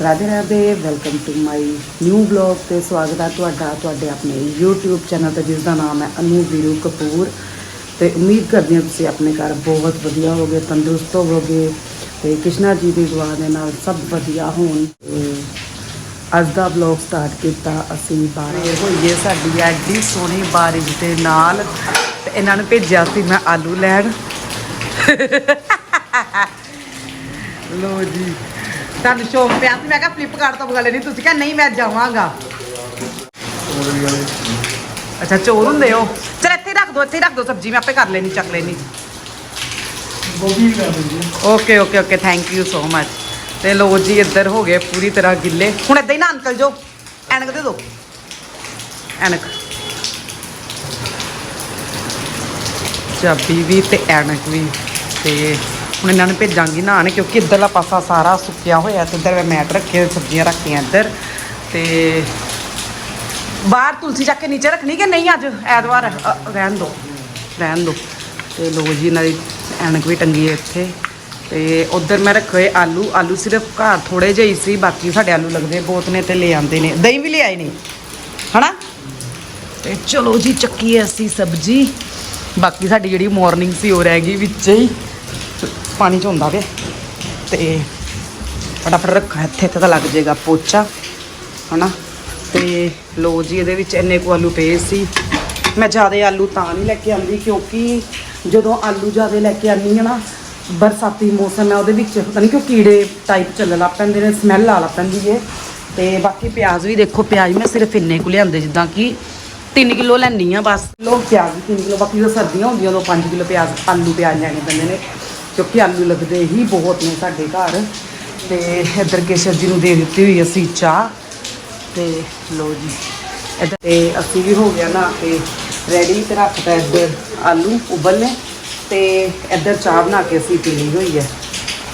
Radhe Radhe welcome to my new blog ਤੇ ਸਵਾਗਤ ਹੈ ਤੁਹਾਡਾ, ਤੁਹਾਡੇ ਆਪਣੇ YouTube ਚੈਨਲ ਤੇ ਜਿਸ ਦਾ ਨਾਮ ਹੈ ਅਨੂ ਵੀਰੂ ਕਪੂਰ। ਤੇ ਉਮੀਦ ਕਰਦੀ ਹਾਂ ਤੁਸੀਂ ਆਪਣੇ ਘਰ ਬਹੁਤ ਵਧੀਆ ਹੋਗੇ ਤੰਦਰੁਸਤ ਹੋਵੋਗੇ ਤੇ ਕ੍ਰਿਸ਼ਨਾ ਜੀ ਦੀ ਦੁਆ ਦੇ ਨਾਲ ਸਭ ਵਧੀਆ ਹੋਣ। ਤੇ ਅੱਜ ਦਾ ਬਲੌਗ ਸਟਾਰਟ ਕੀਤਾ ਅਸੀਂ ਬਾਰੇ। ਹੋਈਏ ਸਾਡੀ ਐਡੀ ਸੋਹਣੀ ਬਾਰਿਸ਼ ਦੇ ਨਾਲ। ਤੇ ਇਹਨਾਂ ਨੂੰ ਭੇਜਿਆ ਸੀ ਮੈਂ ਆਲੂ ਲੈਣ। ਲੋ ਜੀ। ਤੁਹਾਨੂੰ ਸ਼ੌਕ ਪਿਆ ਸੀ ਮੈਂ ਕਿਹਾ ਫਲਿੱਪਕਾਰਟ ਤੋਂ ਮੰਗਾ ਲੈਣੀ ਤੁਸੀਂ ਕਿਹਾ ਨਹੀਂ ਮੈਂ ਜਾਵਾਂਗਾ। ਅੱਛਾ ਚੋਰ ਹੁੰਦੇ ਹੋ ਚਲ ਇੱਥੇ ਹੀ ਰੱਖ ਦੋ ਇੱਥੇ ਹੀ ਰੱਖ ਦੋ ਸਬਜ਼ੀ ਮੈਂ ਆਪੇ ਕਰ ਲੈਣੀ ਚੱਕ ਲੈਣੀ ਗੋਭੀ ਕਰ ਦਿੰਦੀ okay okay okay thank you so much ਤੇ ਲੋ ਜੀ ਇੱਧਰ ਹੋ ਗਏ ਪੂਰੀ ਤਰ੍ਹਾਂ ਗਿੱਲੇ। ਹੁਣ ਏਦਾਂ ਹੀ ਨਾ ਅੰਕਲ ਜੋ ਐਨਕ ਦੇ ਦੋ। ਐਨਕ। ਚਾਬੀ ਵੀ ਤੇ ਐਨਕ ਵੀ ਤੇ ਹੁਣ ਇਹਨਾਂ ਨੂੰ ਭੇਜਾਂਗੀ ਨਹਾਣ ਕਿਉਂਕਿ ਇੱਧਰਲਾ ਪਾਸਾ ਸਾਰਾ ਸੁੱਕਿਆ ਹੋਇਆ ਤੇ ਇੱਧਰ ਮੈਂ ਮੈਟ ਰੱਖੇ ਸਬਜ਼ੀਆਂ ਰੱਖੀਆਂ ਇੱਧਰ। ਤੇ ਬਾਹਰ ਤੁਲਸੀ ਚੱਕ ਕੇ ਨੀਚੇ ਰੱਖਣੀ ਕਿ ਨਹੀਂ ਅੱਜ? ਐਤਵਾਰ ਰਹਿਣ ਦੋ ਰਹਿਣ ਦੋ। ਤੇ ਲੋ ਜੀ, ਇਹਨਾਂ ਦੀ ਐਨਕ ਵੀ ਟੰਗੀ ਹੈ ਇੱਥੇ। ਤੇ ਉਧਰ ਮੈਂ ਰੱਖੇ ਆਲੂ ਆਲੂ ਸਿਰਫ ਘਰ ਥੋੜੇ ਜਿਹੇ ਹੀ ਸੀ, ਬਾਕੀ ਸਾਡੇ ਆਲੂ ਲੱਗਦੇ ਬਹੁਤ ਨੇ ਤੇ ਲੈ ਆਂਦੇ ਨੇ। ਦਹੀਂ ਵੀ ਲਿਆਏ ਨੇ, ਹਨਾ? ਤੇ ਚਲੋ ਜੀ ਚੱਕੀ ਹੈ ਅਸੀਂ ਸਬਜੀ। ਬਾਕੀ ਸਾਡੀ ਜਿਹੜੀ ਮਾਰਨਿੰਗ ਸੀ, ਉਹ ਰਹਿ ਗਈ ਵਿੱਚ ਹੀ। ਪਾਣੀ ਚ ਹੁੰਦਾ ਪਿਆ ਤੇ ਫਟਾਫਟ ਰੱਖਾਂ, ਇੱਥੇ ਇੱਥੇ ਤਾਂ ਲੱਗ ਜਾਏਗਾ ਪੋਚਾ, ਹਨਾ? ਤੇ ਲੋ ਜੀ, ਇਹਦੇ ਵਿੱਚ ਇੰਨੇ ਕੁ ਆਲੂ ਪਏ ਸੀ। ਮੈਂ ਜ਼ਿਆਦਾ ਆਲੂ ਤਾਂ ਨਹੀਂ ਲੈ ਕੇ ਆਂਦੀ, ਕਿਉਂਕਿ ਜਦੋਂ ਆਲੂ ਜ਼ਿਆਦਾ ਲੈ ਕੇ ਆਨੀ ਆ ਨਾ, ਬਰਸਾਤੀ ਮੌਸਮ ਹੈ ਉਹਦੇ ਵਿੱਚ, ਪਤਾ ਨਹੀਂ ਕਿਉਂ ਕੀੜੇ ਟਾਈਪ ਚੱਲਣ ਲੱਗ ਪੈਂਦੇ ਨੇ ਸਮੈਲ ਆ ਲੱਗ ਪੈਂਦੀ ਏ। ਤੇ ਬਾਕੀ ਪਿਆਜ਼ ਵੀ ਦੇਖੋ, ਪਿਆਜ਼ ਮੈਂ ਸਿਰਫ ਇੰਨੇ ਕੁ ਲਿਆਂਦੇ, ਜਿੱਦਾਂ ਕਿ 3 ਕਿਲੋ ਲੈਣੀ ਆ ਬਸ। ਲੋ ਪਿਆਜ਼ ਵੀ 3 ਕਿਲੋ, ਬਾਕੀ ਜਦੋਂ ਸਰਦੀਆਂ ਹੁੰਦੀਆਂ, ਉਦੋਂ 5 ਕਿਲੋ ਪਿਆਜ਼, ਆਲੂ ਪਿਆਜ਼ ਲੈਣੇ ਪੈਂਦੇ ਨੇ। ਕਿਉਂਕਿ ਆਲੂ ਲੱਗਦੇ ਹੀ ਬਹੁਤ ਨੇ ਸਾਡੇ ਘਰ। ਤੇ ਇੱਧਰ ਕੇਸ਼ਰ ਜੀ ਨੂੰ ਦੇ ਦਿੱਤੀ ਹੋਈ ਅਸੀਂ ਚਾਹ। ਤੇ ਲੋ ਜੀ, ਇੱਧਰ ਤੇ ਅਸੀਂ ਵੀ ਹੋ ਗਿਆ ਨਾ ਤੇ ਰੈਡੀ ਤੇ ਰੱਖਤਾ ਇੱਧਰ ਆਲੂ ਉਬਲਨੇ ਤੇ ਇੱਧਰ ਚਾਹ ਬਣਾ ਕੇ ਅਸੀਂ ਪੀ ਲਈ ਹੋਈ ਹੈ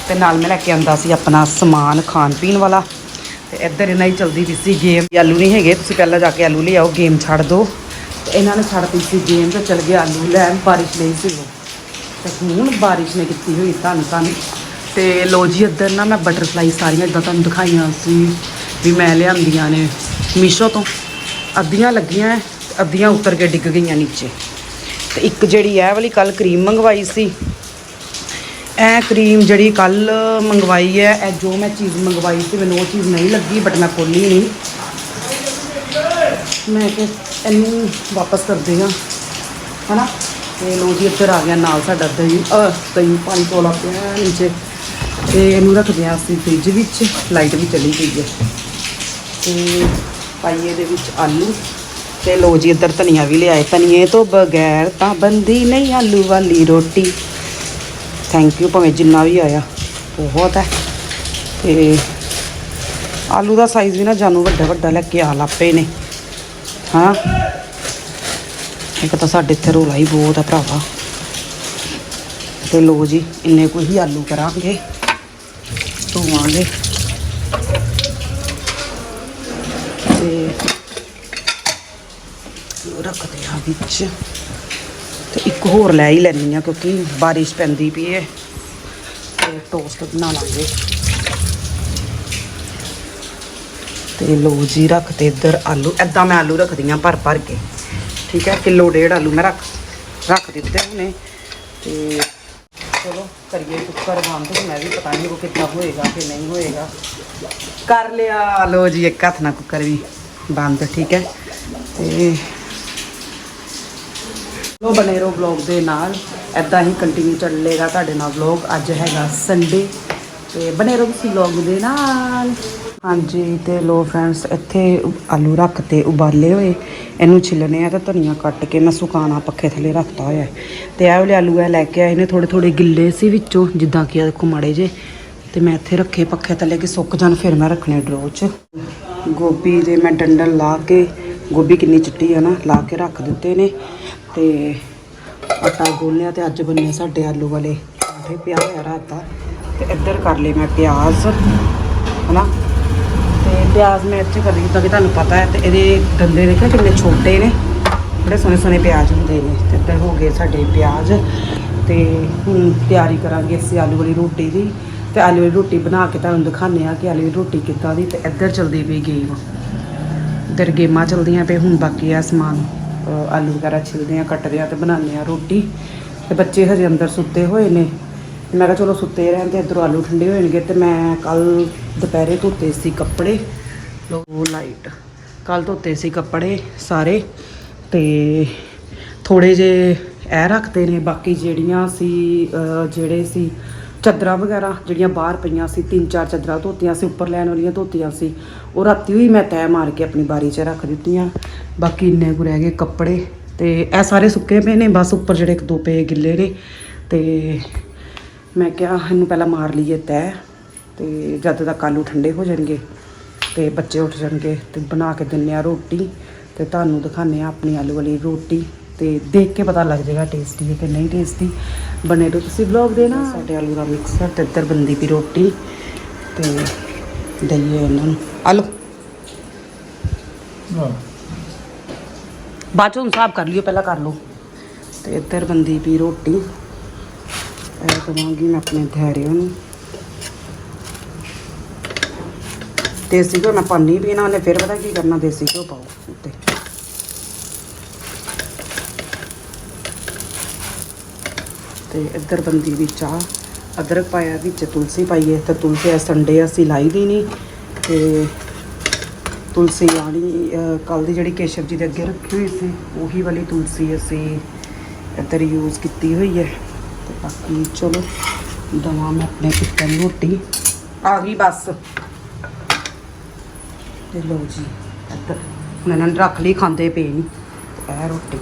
ਤੇ ਨਾਲ ਮੈਂ ਲੈ ਕੇ ਆਂਦਾ ਸੀ ਆਪਣਾ ਸਮਾਨ ਖਾਣ ਪੀਣ ਵਾਲਾ। ਤੇ ਇੱਧਰ ਇਹਨਾਂ ਹੀ ਚਲਦੀ ਪਈ ਸੀ ਗੇਮ ਆਲੂ ਨਹੀਂ ਹੈਗੇ, ਤੁਸੀਂ ਪਹਿਲਾਂ ਜਾ ਕੇ ਆਲੂ ਲਿਆਓ ਗੇਮ ਛੱਡ ਦਿਓ ਤੇ ਇਹਨਾਂ ਨੇ ਛੱਡ ਦਿੱਤੀ ਸੀ ਗੇਮ ਤੇ ਚਲ ਗਏ ਆਲੂ ਲੈਣ ਬਾਰਿਸ਼ ਨਹੀਂ ਸੀ ਉਹ। ਤੇ ਹੁਣ ਬਾਰਿਸ਼ ਨੇ ਕੀਤੀ ਹੋਈ ਧੰਨ ਧੰਨ। ਤੇ ਲੋ ਜੀ ਇੱਧਰ ਨਾ ਮੈਂ ਬਟਰਫਲਾਈ ਸਾਰੀਆਂ ਇਦਾਂ ਤੁਹਾਨੂੰ ਦਿਖਾਈਆਂ ਸੀ ਵੀ ਮੈਂ ਲਿਆਂਦੀਆਂ ਨੇ ਮੀਸ਼ੋ ਤੋਂ। ਅੱਧੀਆਂ ਲੱਗੀਆਂ ਹੈ, ਅੱਧੀਆਂ ਉੱਤਰ ਕੇ ਡਿੱਗ ਗਈਆਂ ਨੀਚੇ। ਤੇ ਇੱਕ ਜਿਹੜੀ ਇਹ ਵਾਲੀ ਕੱਲ ਕਰੀਮ ਮੰਗਵਾਈ ਸੀ। ਇਹ ਕਰੀਮ ਜਿਹੜੀ ਕੱਲ ਮੰਗਵਾਈ ਹੈ ਇਹ ਜੋ ਮੈਂ ਚੀਜ਼ ਮੰਗਵਾਈ ਸੀ ਮੈਨੂੰ ਉਹ ਚੀਜ਼ ਨਹੀਂ ਲੱਗੀ ਬਟ ਮੈਂ ਖੋਲੀ ਨਹੀਂ ਮੈਂ ਕਿ ਇਹਨੂੰ ਵਾਪਸ ਕਰਦੇ ਹਾਂ ਹਨਾ? ਤੇ ਲੋ ਜੀ, ਇੱਧਰ ਆ ਗਿਆ ਨਾਲ ਸਾਡਾ ਦਹੀਂ, ਅਹ, ਦਹੀਂ ਪਾਣੀ ਕੋਲਾ ਪਿਆ ਨੀਚੇ। ਤੇ ਇਹਨੂੰ ਰੱਖਦੇ ਹਾਂ ਅਸੀਂ ਫ੍ਰਿਜ ਵਿੱਚ ਲਾਈਟ ਵੀ ਚਲੀ ਗਈ ਹੈ। ਤੇ ਪਾਈਏ ਦੇ ਵਿੱਚ ਆਲੂ। ਤੇ ਲੋ ਜੀ, ਇੱਧਰ ਧਨੀਆ ਵੀ ਲਿਆਏ। ਧਨੀਏ ਤੋਂ ਬਗੈਰ ਤਾਂ ਬੰਦੀ ਨਹੀਂ ਆਲੂ ਵਾਲੀ ਰੋਟੀ। ਥੈਂਕ ਯੂ ਭਾਵੇਂ ਜਿੰਨਾ ਵੀ ਆਇਆ, ਬਹੁਤ ਹੈ। ਤੇ ਆਲੂ ਦਾ ਸਾਈਜ਼ ਵੀ ਨਾ ਜਾਨੂ ਵੱਡਾ ਵੱਡਾ ਲੈ ਕੇ ਆ ਲਾਪੇ ਨੇ। ਹਾਂ। ਇੱਕ ਤਾਂ ਸਾਡੇ ਇੱਥੇ ਰੋਲਾ ਹੀ ਬਹੁਤ ਆ ਭਰਾਵਾ। ਤੇ ਲੋ ਜੀ, ਇੰਨੇ ਕੁ ਹੀ ਆਲੂ ਕਰਾਂਗੇ, ਧੋਵਾਂਗੇ। ਤੇ ਰੱਖਦੇ ਆ ਵਿੱਚ। ਤੇ ਇੱਕ ਹੋਰ ਲੈ ਹੀ ਲੈਣੀ ਆ ਕਿਉਂਕਿ ਬਾਰਿਸ਼ ਪੈਂਦੀ ਪਈ ਹੈ ਤੇ ਟੋਸਟ ਬਣਾ ਲਾਂਗੇ। ਤੇ ਲੋ ਜੀ, ਰੱਖਦੇ ਇੱਧਰ ਆਲੂ। ਐਦਾਂ ਮੈਂ ਆਲੂ ਰੱਖਦੀ ਆ ਭਰ ਭਰ ਕੇ। ਠੀਕ ਹੈ ਕਿਲੋ ਡੇਢ ਆਲੂ ਮੈਂ ਰੱਖ ਰੱਖ ਦਿੱਤੇ ਨੇ ਤੇ ਚਲੋ ਕਰੀਏ ਕੁੱਕਰ ਬੰਦ ਤੇ ਮੈਂ ਵੀ ਪਤਾ ਨਹੀਂ ਉਹ ਕਿੱਦਾਂ ਹੋਏਗਾ ਕਿ ਨਹੀਂ ਹੋਏਗਾ ਕਰ ਲਿਆ ਲੋ ਜੀ ਇੱਕ ਹੱਥ ਨਾਲ ਕੁੱਕਰ ਵੀ ਬੰਦ ਠੀਕ ਹੈ ਤੇ ਲੋ ਬਨੇ ਰਹੋ ਵਲੌਗ ਦੇ ਨਾਲ ਐਦਾਂ ਹੀ ਕੰਟੀਨਿਊ ਚੱਲੇਗਾ ਤੁਹਾਡੇ ਨਾਲ ਵਲੌਗ ਅੱਜ ਹੈਗਾ ਸੰਡੇ ਤੇ ਬਣੇ ਰਹੋ ਤੁਸੀਂ ਵਲੌਗ ਦੇ ਨਾਲ। ਹਾਂਜੀ, ਤੇ ਲੋ ਫਰੈਂਡਸ ਇੱਥੇ ਆਲੂ ਰੱਖ ਤੇ ਉਬਾਲੇ ਹੋਏ। ਇਹਨੂੰ ਛਿੱਲਣੇ ਆ ਤੇ ਧਨੀਆ ਕੱਟ ਕੇ ਮੈਂ ਸੁਕਾਣਾ, ਪੱਖੇ ਥੱਲੇ ਰੱਖਤਾ ਹੋਇਆ ਹੈ। ਤੇ ਇਹ ਵਾਲੇ ਆਲੂ ਇਹ ਲੈ ਕੇ ਆਏ ਨੇ ਥੋੜੇ ਥੋੜੇ ਗਿੱਲੇ ਸੀ ਵਿੱਚੋਂ, ਜਿੱਦਾਂ ਕਿ ਦੇਖੋ ਮਾੜੇ ਜੇ ਤੇ ਮੈਂ ਇੱਥੇ ਰੱਖੇ ਪੱਖੇ ਥੱਲੇ ਕਿ ਸੁੱਕ ਜਾਣ, ਫਿਰ ਮੈਂ ਰੱਖਣੇ ਡਰੋ 'ਚ। ਗੋਭੀ ਦੇ ਮੈਂ ਡੰਡਲ ਲਾ ਕੇ, ਗੋਭੀ ਕਿੰਨੀ ਚਿੱਟੀ ਆ ਨਾ, ਲਾ ਕੇ ਰੱਖ ਦਿੱਤੇ ਨੇ। ਤੇ ਆਟਾ ਗੋਲਿਆ ਤੇ ਅੱਜ ਬੰਨੇ ਸਾਡੇ ਆਲੂ ਵਾਲੇ। ਪਰਾਂਠੇ ਪਿਆ ਹੋਇਆ ਰਾਤ ਤੇ ਇੱਧਰ ਕਰ ਲਈ ਮੈਂ ਪਿਆਜ਼, ਹਨਾ? ਤੇ ਪਿਆਜ਼ ਮੈਂ ਇੱਥੇ ਕਰ ਲਈ ਜਿੱਦਾਂ ਕਿ ਤੁਹਾਨੂੰ ਪਤਾ ਹੈ ਤੇ ਇਹਦੇ ਗੰਦੇ ਦੇਖਿਆ ਕਿੰਨੇ ਛੋਟੇ ਨੇ। ਬੜੇ ਸੋਹਣੇ ਸੋਹਣੇ ਪਿਆਜ਼ ਹੁੰਦੇ ਨੇ। ਤੇ ਇੱਧਰ ਹੋ ਗਏ ਸਾਡੇ ਪਿਆਜ਼। ਤੇ ਹੁਣ ਤਿਆਰੀ ਕਰਾਂਗੇ ਅਸੀਂ ਆਲੂ ਵਾਲੀ ਰੋਟੀ ਦੀ। ਤੇ ਆਲੂ ਵਾਲੀ ਰੋਟੀ ਬਣਾ ਕੇ ਤੁਹਾਨੂੰ ਦਿਖਾਉਂਦੇ ਆ ਕਿ ਆਲੂ ਵਾਲੀ ਰੋਟੀ ਕਿੱਦਾਂ ਦੀ ਤੇ ਇੱਧਰ ਚੱਲਦੀ ਪਈ ਗੇਮ। ਇੱਧਰ ਗੇਮਾਂ ਚੱਲਦੀਆਂ ਪਈ ਹੁਣ ਬਾਕੀ ਆ ਸਮਾਨ ਆਲੂ ਵਗੈਰਾ ਛਿਲਦੇ ਆ, ਕੱਟਦੇ ਆ ਤੇ ਬਣਾਉਂਦੇ ਆ ਰੋਟੀ। ਤੇ ਬੱਚੇ ਹਜੇ ਅੰਦਰ ਸੁੱਤੇ ਹੋਏ ਨੇ। ਮੈਂ ਕਿਹਾ ਚਲੋ ਸੁੱਤੇ ਰਹਿਣ ਤੇ ਇੱਧਰੋਂ ਆਲੂ ਠੰਡੇ ਹੋਣਗੇ ਤੇ ਮੈਂ ਕੱਲ ਦੁਪਹਿਰੇ ਧੋਤੇ ਸੀ ਕੱਪੜੇ। ਲੋ ਲਾਈਟ ਕੱਲ ਧੋਤੇ ਸੀ ਕੱਪੜੇ ਸਾਰੇ ਤੇ ਥੋੜੇ ਜੇ ਇਹ ਰੱਖਦੇ ਨੇ, ਬਾਕੀ ਜਿਹੜੀਆਂ ਸੀ ਜਿਹੜੇ ਸੀ ਚਾਦਰਾਂ ਵਗੈਰਾ ਜਿਹੜੀਆਂ ਬਾਹਰ ਪਈਆਂ ਸੀ, ਤਿੰਨ ਚਾਰ ਚਾਦਰਾਂ ਧੋਤੀਆਂ ਸੀ, ਉੱਪਰ ਲੈਣ ਵਾਲੀਆਂ ਧੋਤੀਆਂ ਸੀ, ਉਹ ਰਾਤੀ ਵੀ ਮੈਂ ਤੈਅ ਮਾਰ ਕੇ ਆਪਣੀ ਬਾਰੀ 'ਚ ਰੱਖ ਦਿੱਤੀਆਂ। ਬਾਕੀ ਇੰਨੇ ਕੁ ਰਹਿ ਗਏ ਕੱਪੜੇ ਤੇ ਇਹ ਸਾਰੇ ਸੁੱਕੇ ਪਏ ਨੇ, ਬਸ ਉੱਪਰ ਜਿਹੜੇ ਇੱਕ ਦੋ ਪਏ ਗਿੱਲੇ ਨੇ ਤੇ ਮੈਂ ਕਿਹਾ ਇਹਨੂੰ ਪਹਿਲਾਂ ਮਾਰ ਲਈਏ ਤੈਅ ਤੇ ਜਦ ਤੱਕ ਆਲੂ ਠੰਡੇ ਹੋ ਜਾਣਗੇ ਤੇ ਬੱਚੇ ਉੱਠ ਜਾਣਗੇ ਤੇ ਬਣਾ ਕੇ ਦਿੰਨੇ ਆ ਰੋਟੀ ਤੇ ਤੁਹਾਨੂੰ ਦਿਖਾਉਂਦੇ ਆ ਆਪਣੀ ਆਲੂ ਵਾਲੀ ਰੋਟੀ ਤੇ ਦੇਖ ਕੇ ਪਤਾ ਲੱਗ ਜਾਏਗਾ ਟੇਸਟੀ ਹੈ ਕਿ ਨਹੀਂ ਟੇਸਟੀ ਬਣੇ ਰਹੋ ਤੁਸੀਂ ਵਲੌਗ ਦੇ ਨਾ ਸਾਡੇ ਆਲੂ ਦਾ ਮਿਕਸਰ ਤੇ ਇੱਧਰ ਬੰਦੀ ਪਈ ਰੋਟੀ ਤੇ ਦਈਏ ਇਹਨਾਂ ਨੂੰ। ਆਲੂ। ਬਾਅਦ ਚੋਂ ਹਿਸਾਬ ਕਰ ਲਿਓ ਪਹਿਲਾਂ ਕਰ ਲਓ। ਤੇ ਇੱਧਰ ਬੰਦੀ ਪਈ ਰੋਟੀ। ਇਹ ਦਵਾਂਗੀ ਮੈਂ ਆਪਣੇ ਧੈਰਿਆਂ ਨੂੰ। ਦੇਸੀ ਘਿਓ ਮੈਂ ਪਾਣੀ ਪੀਣਾ ਉਹਨੇ ਫਿਰ ਪਤਾ ਕੀ ਕਰਨਾ, ਦੇਸੀ ਘਿਓ ਪਾਓ ਉੱਤੇ। ਤੇ ਇੱਧਰ ਬੰਦੀ ਵੀ ਚਾਹ, ਅਦਰਕ ਪਾਇਆ ਵਿੱਚ ਤੁਲਸੀ ਪਾਈਏ, ਤੇ ਤੁਲਸੀ ਇਸ ਸੰਡੇ ਅਸੀਂ ਲਾਈ ਦੀ ਨਹੀਂ, ਤੇ ਤੁਲਸੀ ਆਣੀ ਕੱਲ ਦੀ ਜਿਹੜੀ ਕੇਸ਼ਵ ਜੀ ਦੇ ਅੱਗੇ ਰੱਖੀ ਹੋਈ ਸੀ, ਉਹੀ ਵਾਲੀ ਤੁਲਸੀ ਅਸੀਂ ਇੱਧਰ ਯੂਜ਼ ਕੀਤੀ ਹੋਈ ਹੈ। ਤੇ ਬਾਕੀ ਚਲੋ ਦਵਾ ਮੈਂ ਆਪਣੇ ਕੁੱਤੇ ਨੂੰ ਰੋਟੀ ਆ ਗਈ ਬਸ ਤੇ ਲਓ ਜੀ ਇੱਧਰ ਹੁਣ ਇਹਨਾਂ ਨੇ ਰੱਖ ਲਈ ਖਾਂਦੇ ਪਏ ਨਹੀਂ ਤੇ ਇਹ ਰੋਟੀ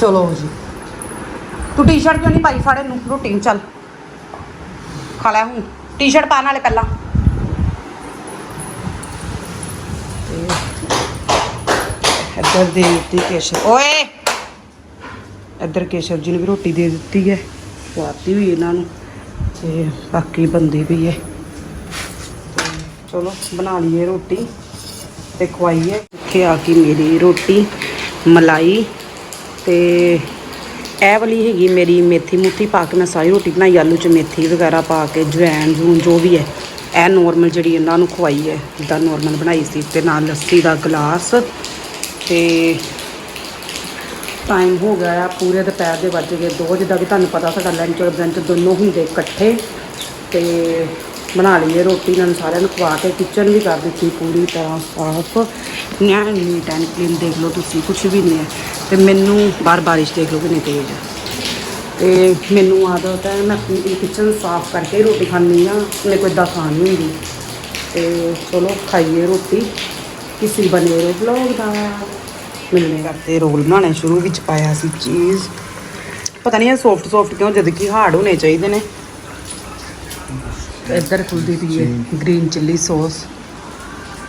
ਚਲੋ ਜੀ ਤੂੰ ਟੀ-ਸ਼ਰਟ ਕਿਉਂ ਨਹੀਂ ਪਾਈ ਫੜ ਇਹਨੂੰ ਰੋਟੀ ਨੂੰ ਚੱਲ ਖਾ ਲੈ ਹੁਣ ਟੀ-ਸ਼ਰਟ ਪਾਣ ਵਾਲੇ ਪਹਿਲਾਂ ਤੇ ਇੱਧਰ ਦੇ ਦਿੱਤੀ ਕੇਸ਼ਵ ਓਏ ਇੱਧਰ ਕੇਸ਼ਵ ਜੀ ਨੇ ਵੀ ਰੋਟੀ ਦੇ ਦਿੱਤੀ ਹੈ, ਖਵਾਤੀ ਵੀ ਇਹਨਾਂ ਨੂੰ ਤੇ ਬਾਕੀ ਬੰਦੀ ਵੀ ਹੈ। ਚਲੋ, ਬਣਾ ਲਈਏ ਰੋਟੀ ਤੇ ਖਵਾਈਏ। ਇੱਥੇ ਆ ਕੇ ਮੇਰੀ ਰੋਟੀ, ਮਲਾਈ ਤੇ ਇਹ ਵਾਲੀ ਹੈਗੀ ਮੇਰੀ ਮੇਥੀ ਮੁੱਥੀ ਪਾ ਕੇ ਮੈਂ ਸਾਰੀ ਰੋਟੀ ਬਣਾਈ, ਆਲੂ ਚ ਮੇਥੀ ਵਗੈਰਾ ਪਾ ਕੇ, ਜਵੈਣ ਜੂਨ ਜੋ ਵੀ ਹੈ। ਇਹ ਨੋਰਮਲ ਜਿਹੜੀ ਇਹਨਾਂ ਨੂੰ ਖਵਾਈ ਹੈ, ਜਿੱਦਾਂ ਨੋਰਮਲ ਬਣਾਈ ਸੀ ਤੇ ਨਾਲ ਲੱਸੀ ਦਾ ਗਲਾਸ ਤੇ ਟਾਈਮ ਹੋ ਗਿਆ ਆ, ਪੂਰੇ ਦੁਪਹਿਰ ਦੇ ਵੱਜ ਗਏ ਦੋ, ਜਿੱਦਾਂ ਕਿ ਤੁਹਾਨੂੰ ਪਤਾ ਸਾਡਾ ਲੰਚ ਔਰ ਬ੍ਰੰਚ ਦੋਨੋਂ ਹੁੰਦੇ ਇਕੱਠੇ। ਤੇ ਬਣਾ ਲਈਏ ਰੋਟੀ, ਨਾਲ ਸਾਰਿਆਂ ਨੂੰ ਖਵਾ ਕੇ ਕਿਚਨ ਵੀ ਕਰ ਦਿੱਤੀ ਪੂਰੀ ਤਰ੍ਹਾਂ ਸਾਫ਼। ਨਿਆਣ ਨੀਟ ਐਂਡ ਕਲੀਨ ਦੇਖ ਲਓ ਤੁਸੀਂ ਕੁਝ ਵੀ ਨਹੀਂ ਹੈ। ਤੇ ਮੈਨੂੰ ਬਾਹਰ ਬਾਰਿਸ਼ ਦੇਖ ਲਓ ਕਿੰਨੀ ਤੇਜ਼ ਹੈ ਤੇ ਮੈਨੂੰ ਆਦਤ ਹੈ, ਮੈਂ ਆਪਣੀ ਕਿਚਨ ਸਾਫ਼ ਕਰਕੇ ਹੀ ਰੋਟੀ ਖਾਂਦੀ ਆ ਮੇਰੇ ਕੋਈ ਏਦਾਂ ਖਾਣ ਨਹੀਂ ਹੁੰਦੀ। ਤੇ ਚਲੋ ਖਾਈਏ ਰੋਟੀ। ਕਿਸੇ ਬਣੇ ਰਹੋ ਵਲੌਗ ਦਾ। ਮਿਲਨੇ ਕਰਦੇ ਰੋਲ ਬਣਾਉਣੇ ਸ਼ੁਰੂ ਵਿੱਚ ਪਾਇਆ ਸੀ ਚੀਜ਼ ਪਤਾ ਨਹੀਂ ਇਹ ਸੌਫਟ ਸੌਫਟ ਕਿਉਂ ਜਦ ਕਿ ਹਾਰਡ ਹੋਣੇ ਚਾਹੀਦੇ ਨੇ ਤੇ ਇੱਧਰ ਖੁੱਲਦੀ ਪਈ ਹੈ ਗ੍ਰੀਨ ਚਿੱਲੀ ਸੌਸ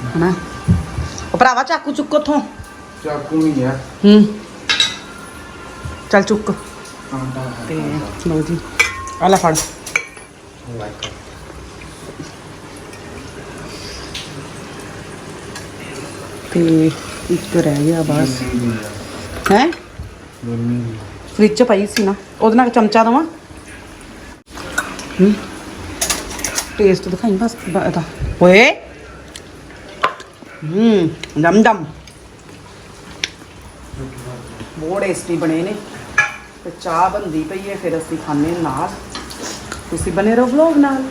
ਹਨਾ ਉਹ ਭਰਾਵਾ ਚਾਕੂ ਚੁੱਕ ਉਥੋਂ ਚਾਕੂ ਨਹੀਂ ਹੈ ਹੂੰ ਚੱਲ ਚੁੱਕ ਤੇ ਲਓ ਜੀ ਆ ਲੈ ਫੜ ਤੇ ਇੱਕ ਰਹਿ ਗਿਆ ਬਸ। ਹੈ? ਫ੍ਰਿਜ ਚ ਪਈ ਸੀ ਨਾ, ਉਹਦੇ ਨਾਲ ਚਮਚਾ ਦਵਾਂ? ਟੇਸਟ ਦਿਖਾਈ ਬਸ ਇਹਦਾ। ਓਏ। ਹੂੰ, ਦਮ ਦਮ। ਬਹੁਤ ਟੇਸਟੀ ਬਣੇ ਨੇ। ਤੇ ਚਾਹ ਬੰਦੀ ਪਈ ਹੈ, ਫਿਰ ਅਸੀਂ ਖਾਣੇ ਨਾਲ। ਤੁਸੀਂ ਬਨੇ ਰਹੋ ਵਲੌਗ ਨਾਲ।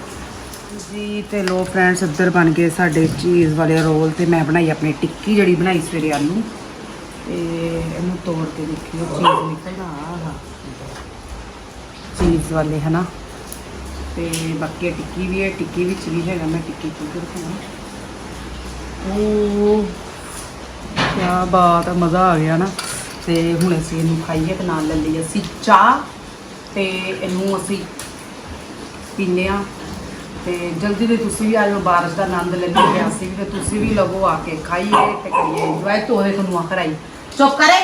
ਜੀ ਤੇ ਲੋ ਫਰੈਂਡਸ ਇੱਧਰ ਬਣ ਗਏ ਸਾਡੇ ਚੀਜ਼ ਵਾਲੇ ਰੋਲ ਤੇ ਮੈਂ ਬਣਾਈ ਆਪਣੀ ਟਿੱਕੀ ਜਿਹੜੀ ਬਣਾਈ ਸਵੇਰੇ ਆਲੂ। ਤੇ ਇਹਨੂੰ ਤੋੜ ਕੇ ਦੇਖਿਓ ਚੀਜ਼ ਨਿਕਲਦਾ ਆਹ। ਚੀਜ਼ ਵਾਲੇ ਹਨਾ? ਤੇ ਬਾਕੀ ਟਿੱਕੀ ਵੀ ਹੈ ਟਿੱਕੀ ਵਿੱਚ ਵੀ ਹੈਗਾ ਮੈਂ ਟਿੱਕੀ ਕਿੱਧਰ ਦਿਖਾਵਾਂ। ਉਹ ਕੀ ਬਾਤ ਹੈ ਮਜ਼ਾ ਆ ਗਿਆ ਨਾ। ਤੇ ਹੁਣ ਅਸੀਂ ਇਹਨੂੰ ਖਾਈਏ ਤੇ ਨਾਲ ਲੈ ਲਈ ਅਸੀਂ ਚਾਹ ਤੇ ਇਹਨੂੰ ਅਸੀਂ ਪੀਂਦੇ ਆ ਤੇ ਜਲਦੀ ਦੇ ਤੁਸੀਂ ਵੀ ਆਇਓ ਬਾਰਿਸ਼ ਦਾ ਆਨੰਦ ਲੱਗੇ ਅਸੀਂ ਵੀ ਤੇ ਤੁਸੀਂ ਵੀ ਲਵੋ ਆ ਕੇ ਖਾਈਏ ਤੇ ਕਰੀਏ ਇੰਜੋਏ ਤੋਰੇ ਤੁਹਾਨੂੰ ਆ ਕਰਾਈ ਚੁੱਪ ਕਰੇ।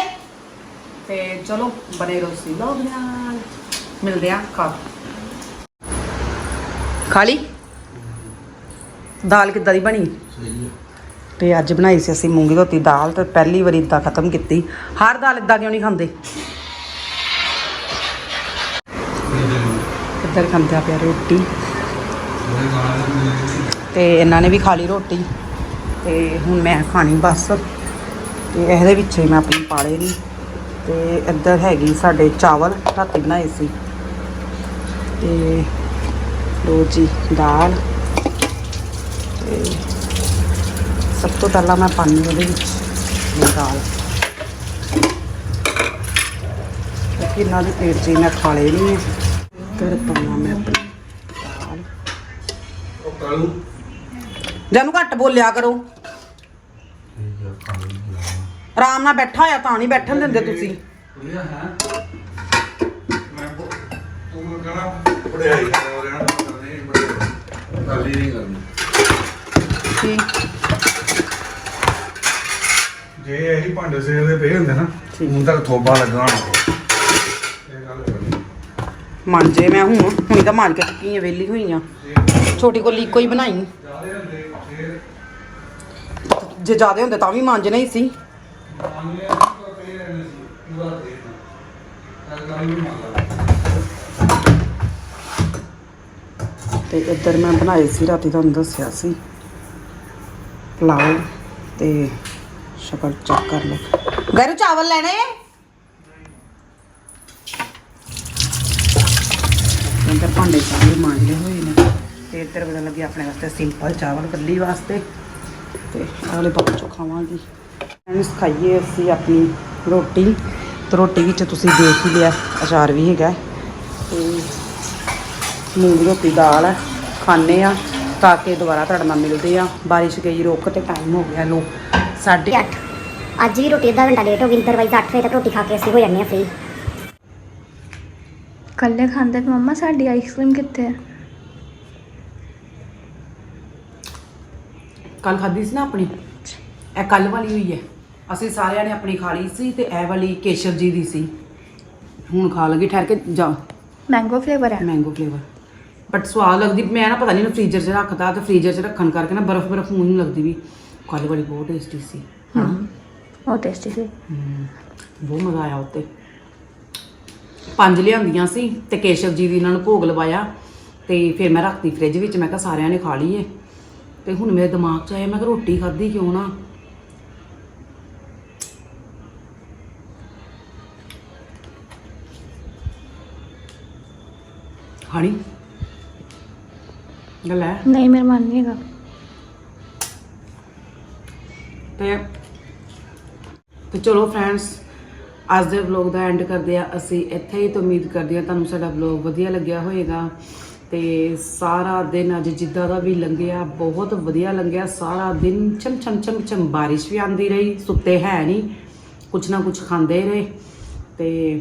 ਤੇ ਚਲੋ ਬਨੇ ਰਹੋ ਸੀ ਲੋਗ ਨਾਲ। ਮਿਲਦੇ ਆ ਖਾ ਖਾ ਲਈ? ਦਾਲ ਕਿੱਦਾਂ ਦੀ ਬਣੀ? ਤੇ ਅੱਜ ਬਣਾਈ ਸੀ ਅਸੀਂ ਮੂੰਗੀ ਧੋਤੀ ਦਾਲ ਤੇ ਪਹਿਲੀ ਵਾਰੀ ਇਦਾਂ ਖਤਮ ਕੀਤੀ। ਹਰ ਦਾਲ ਇਦਾਂ ਕਿਉਂ ਨਹੀਂ ਖਾਂਦੇ? ਇੱਧਰ ਖਾਂਦਾ ਪਿਆ ਰੋਟੀ? ਤੇ ਇਹਨਾਂ ਨੇ ਵੀ ਖਾ ਲਈ ਰੋਟੀ ਤੇ ਹੁਣ ਮੈਂ ਖਾਣੀ ਬਸ। ਤੇ ਇਹਦੇ ਵਿੱਚ ਹੀ ਮੈਂ ਆਪਣੀ ਪਾਲੇ ਨਹੀਂ ਤੇ ਇੱਧਰ ਹੈਗੀ ਸਾਡੇ ਚਾਵਲ, ਰਾਤੀ ਬਣਾਏ ਸੀ। ਤੇ ਲੋ ਜੀ, ਦਾਲ। ਤੇ ਸਭ ਤੋਂ ਪਹਿਲਾਂ ਮੈਂ ਪਾਣੀ ਉਹਦੇ ਵਿੱਚ ਦਾਲ। ਕਿਉਂਕਿ ਇਹਨਾਂ ਦੇ ਪੇਟ 'ਚ ਹੀ ਮੈਂ ਖਾ ਲਏ ਨਹੀਂ ਹੈ ਇੱਧਰ ਪਾਉਣਾ ਮੈਂ ਆਪਣੀ। ਕਾਲੂ। ਜਾਨੂੰ ਘੱਟ ਬੋਲਿਆ ਕਰੋ। ਆਰਾਮ ਨਾਲ ਬੈਠਾ ਹੋਇਆ ਤਾਂ ਨਹੀਂ ਬੈਠਣ ਦਿੰਦੇ ਤੁਸੀਂ। ਕੁੜੀਆ ਹੈ? ਮੈਂ ਕੋ ਤੂੰ ਮੈਨੂੰ ਕਹਣਾ ਪੜਾਈ ਕਰ ਰਿਹਾ ਨਹੀਂ ਪੜਾਈ ਗੱਲ ਹੀ ਨਹੀਂ ਕਰਨੀ। ਕੀ ਜੇ ਇਹੀ ਭਾਂਡੇ ਸੇਰ ਦੇ ਪਏ ਹੁੰਦੇ ਨਾ। ਹੁਣ ਤੱਕ ਥੋਬਾ ਲੱਗਾ ਹੋਣਾ ਇਹ ਗੱਲ ਕਰਨੀ ਮਾਂਜੇ ਮੈਂ ਹੁਣ, ਹੁਣੀ ਤਾਂ ਮਾਂਜ ਕੇ ਚੁੱਕੀ ਆ ਵਿਹਲੀ ਹੋਈ ਆ ਛੋਟੀ ਕੋਲੀ ਇੱਕੋ ਹੀ ਬਣਾਈ। ਜੇ ਜ਼ਿਆਦੇ ਹੁੰਦੇ ਤਾਂ ਵੀ ਮਾਂਜਣਾ ਹੀ ਸੀ। ਤੇ ਇੱਧਰ ਮੈਂ ਬਣਾਏ ਸੀ, ਰਾਤੀ ਤੁਹਾਨੂੰ ਦੱਸਿਆ ਸੀ। ਪੁਲਾਓ ਤੇ ਸ਼ਕਲ ਚੈੱਕ ਕਰ ਲਓ। ਗੈਰੂ ਚਾਵਲ ਲੈਣੇ ਇੱਧਰ ਭਾਂਡੇ ਸਾਰੇ ਮਾਂਜੇ ਹੋਏ ਨੇ। ਤੇ ਇੱਧਰ ਬਣਾ ਲੱਗੀ ਆਪਣੇ ਵਾਸਤੇ ਸਿੰਪਲ ਚਾਵਲ ਕੱਲੀ ਵਾਸਤੇ। ਤੇ ਆਲੇ ਬਾਅਦ ਚੋਂ ਖਾਵਾਂਗੀ। ਫਰੈਂਡਸ ਖਾਈਏ ਅਸੀਂ ਆਪਣੀ ਰੋਟੀ। ਤੇ ਰੋਟੀ ਵਿੱਚ ਤੁਸੀਂ ਦੇਖ ਹੀ ਲਿਆ, ਅਚਾਰ ਵੀ ਹੈਗਾ। ਤੇ ਮੂੰਗੀ ਰੋਟੀ ਦਾਲ ਹੈ ਖਾਣੇ ਆ ਤਾਂ ਕਿ ਦੁਬਾਰਾ ਤੁਹਾਡੇ ਨਾਲ ਮਿਲਦੇ ਆ। ਬਾਰਿਸ਼ ਗਈ ਰੁਕ ਤੇ ਟਾਈਮ ਹੋ ਗਿਆ ਲੋ, ਸਾਢੇ ਅੱਠ ਅੱਜ ਵੀ ਰੋਟੀ ਅੱਧਾ ਘੰਟਾ ਲੇਟ ਹੋ ਗਈ ਇੰਟਰਵਾਈਜ਼ 8 ਵਜੇ ਤੱਕ ਰੋਟੀ ਖਾ ਕੇ ਅਸੀਂ ਹੋ ਜਾਂਦੇ ਹਾਂ ਫ੍ਰੀ ਕੱਲੇ ਖਾਂਦੇ ਪਏ ਮੰਮਾ ਸਾਡੀ ਆਈਸਕ੍ਰੀਮ ਕਿੱਥੇ ਹੈ ਕੱਲ ਖਾਧੀ ਸੀ ਨਾ ਆਪਣੀ? ਇਹ ਕੱਲ ਵਾਲੀ ਹੋਈ ਹੈ। ਅਸੀਂ ਸਾਰਿਆਂ ਨੇ ਆਪਣੀ ਖਾ ਲਈ ਸੀ ਤੇ ਇਹ ਵਾਲੀ ਕੇਸ਼ਵ ਜੀ ਦੀ ਸੀ। ਹੁਣ ਖਾ ਲਗੀ ਠਹਿਰ ਕੇ ਜਾ ਮੈਂਗੋ ਫਲੇਵਰ ਹੈ ਮੈਂਗੋ ਫਲੇਵਰ ਬਟ ਸਵਾਦ ਲੱਗਦੀ ਮੈਂ ਨਾ ਪਤਾ ਨਹੀਂ ਨਾ ਫ੍ਰੀਜ਼ਰ 'ਚ ਰੱਖਦਾ ਤੇ ਫ੍ਰੀਜ਼ਰ 'ਚ ਰੱਖਣ ਕਰਕੇ ਨਾ ਬਰਫ਼ ਬਰਫ਼ ਮੂੰਹ ਨੂੰ ਲੱਗਦੀ ਵੀ ਕੱਲ ਵਾਲੀ ਬਹੁਤ ਟੇਸਟੀ ਸੀ ਹਾਂ ਉਹ ਟੇਸਟੀ ਸੀ। ਬਹੁਤ ਮਜ਼ਾ ਆਇਆ ਉੱਤੇ। ਪੰਜ ਲਿਆਂਦੀਆਂ ਸੀ ਤੇ ਕੇਸ਼ਵ ਜੀ ਦੀ ਇਹਨਾਂ ਨੂੰ ਭੋਗ ਲਵਾਇਆ ਤੇ ਫਿਰ ਮੈਂ ਰੱਖਤੀ ਫ੍ਰਿਜ ਵਿੱਚ ਮੈਂ ਕਿਹਾ ਸਾਰਿਆਂ ਨੇ ਖਾ ਲਈਏ। ਤੇ ਹੁਣ ਮੇਰੇ ਦਿਮਾਗ 'ਚ ਆਇਆ ਮੈਂ ਕਿਹਾ ਰੋਟੀ ਖਾਧੀ ਕਿਉਂ ਨਾ? ਖਾਣੀ? ਗੱਲ ਹੈ ਨਹੀਂ ਮੇਰਾ ਮਨ ਨਹੀਂ ਹੈਗਾ। ਤੇ ਤੇ ਚਲੋ ਫਰੈਂਡਸ ਅੱਜ ਦੇ ਵਲੌਗ ਦਾ ਐਂਡ ਕਰਦੇ ਆ ਅਸੀਂ ਇੱਥੇ ਹੀ ਤੋਂ ਉਮੀਦ ਕਰਦੇ ਆ ਤੁਹਾਨੂੰ ਸਾਡਾ ਵਲੌਗ ਵਧੀਆ ਲੱਗਿਆ ਹੋਵੇਗਾ। ਤੇ ਸਾਰਾ ਦਿਨ ਅੱਜ ਜਿੱਦਾਂ ਦਾ ਵੀ ਲੰਘਿਆ, ਬਹੁਤ ਵਧੀਆ ਲੰਘਿਆ। ਸਾਰਾ ਦਿਨ ਚਮ ਚਮ ਚਮ ਚਮ ਬਾਰਿਸ਼ ਵੀ ਆਂਦੀ ਰਹੀ, ਸੁੱਤੇ ਹੈ ਨਹੀਂ, ਕੁਛ ਨਾ ਕੁਛ ਖਾਂਦੇ ਰਹੇ। ਤੇ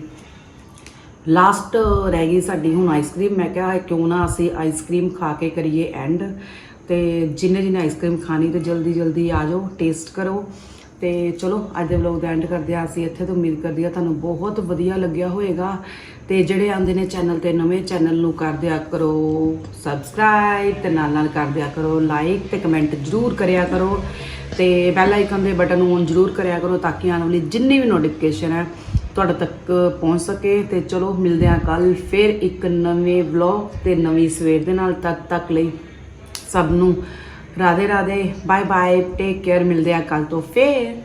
ਲਾਸਟ ਰਹਿ ਗਈ ਸਾਡੀ ਹੁਣ ਆਈਸਕ੍ਰੀਮ ਮੈਂ ਕਿਹਾ ਕਿਉਂ ਨਾ ਅਸੀਂ ਆਈਸਕ੍ਰੀਮ ਖਾ ਕੇ ਕਰੀਏ ਐਂਡ ਤੇ ਜਿੰਨੇ ਜਿੰਨੇ ਆਈਸਕ੍ਰੀਮ ਖਾਣੀ ਤੇ ਜਲਦੀ ਜਲਦੀ ਆ ਜਾਓ ਟੇਸਟ ਕਰੋ। ਤੇ ਚਲੋ, ਅੱਜ ਦੇ ਵਲੌਗ ਦਾ ਐਂਡ ਕਰਦੇ ਆ ਅਸੀਂ ਇੱਥੇ ਤੋਂ ਉਮੀਦ ਕਰਦੀ ਆ ਤੁਹਾਨੂੰ ਬਹੁਤ ਵਧੀਆ ਲੱਗਿਆ ਹੋਵੇਗਾ। ਤੇ ਜਿਹੜੇ ਆਉਂਦੇ ਨੇ ਚੈਨਲ ਤੇ ਨਵੇਂ ਚੈਨਲ ਨੂੰ ਕਰ ਦਿਆ ਕਰੋ। ਸਬਸਕ੍ਰਾਈਬ ਤੇ ਨਾਲ ਨਾਲ ਕਰ ਦਿਆ ਕਰੋ। ਲਾਈਕ ਤੇ ਕਮੈਂਟ ਜਰੂਰ ਕਰਿਆ ਕਰੋ। ਤੇ ਬੈਲ ਆਈਕਨ ਦੇ ਬਟਨ ਨੂੰ ਔਨ ਜਰੂਰ ਕਰਿਆ ਕਰੋ ਤਾਂ ਕਿ ਆਉਣ ਵਾਲੀ ਜਿੰਨੀ ਵੀ ਨੋਟੀਫਿਕੇਸ਼ਨ ਹੈ ਤੁਹਾਡੇ ਤੱਕ ਪਹੁੰਚ ਸਕੇ। ਤੇ ਚਲੋ, ਮਿਲਦੇ ਹਾਂ ਕੱਲ ਫਿਰ ਇੱਕ ਨਵੇਂ ਵਲੌਗ ਤੇ ਨਵੀਂ ਸਵੇਰ ਦੇ ਨਾਲ ਤੱਕ ਤੱਕ ਲਈ ਸਭ ਨੂੰ Radhe Radhe bye bye take care ਮਿਲਦੇ ਆ ਕੱਲ ਤੋਂ ਫੇਰ।